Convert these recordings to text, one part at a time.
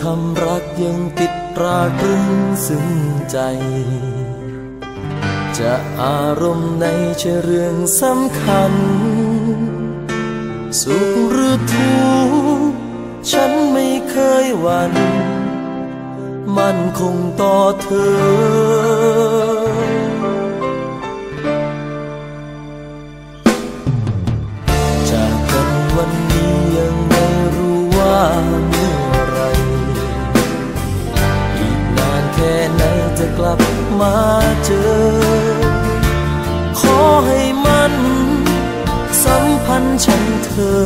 คำรักยังติดตราตรึงซึ้งใจ จะอารมณ์ในใช่เรื่องสำคัญ สุขหรือทุกข์ฉันไม่เคยหวั่นมันคงต่อเธอจากกันวันนี้ยังไม่รู้ว่า มาเจอ ขอให้มันสัมพันธ์ฉันเธอ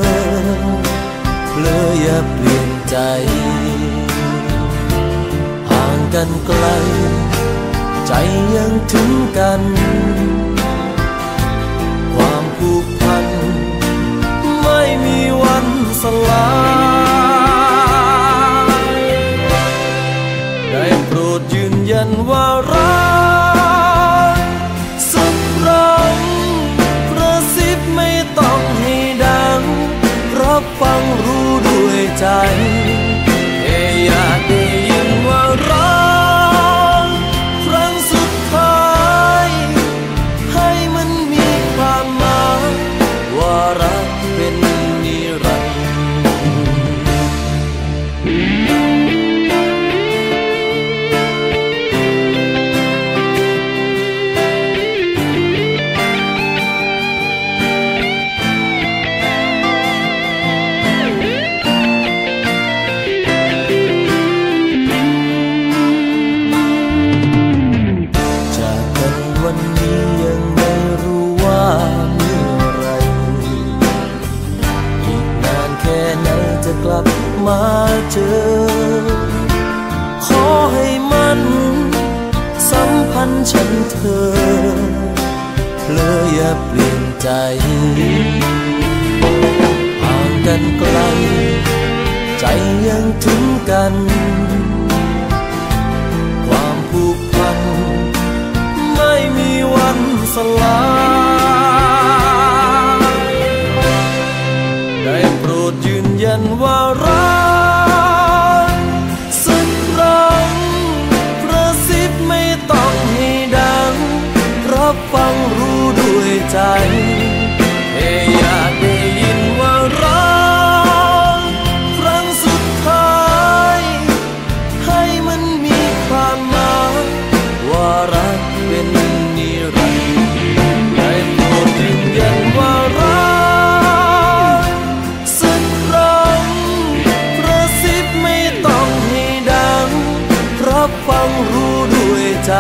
เลยอย่าเปลี่ยนใจ ห่างกันไกล ใจยังถึงกัน ความผูกพัน ไม่มีวันสลายได้โปรดยืนยันว่ารัก ด้ กลับมาเจอ ขอให้มันสัมพันธ์ฉันเธอเลยอย่าเปลี่ยนใจห่างกันไกล ใจยังถึงกัน ความผูกพัน ไม่มีวันสลาย รับฟังรู้ด้วยใจ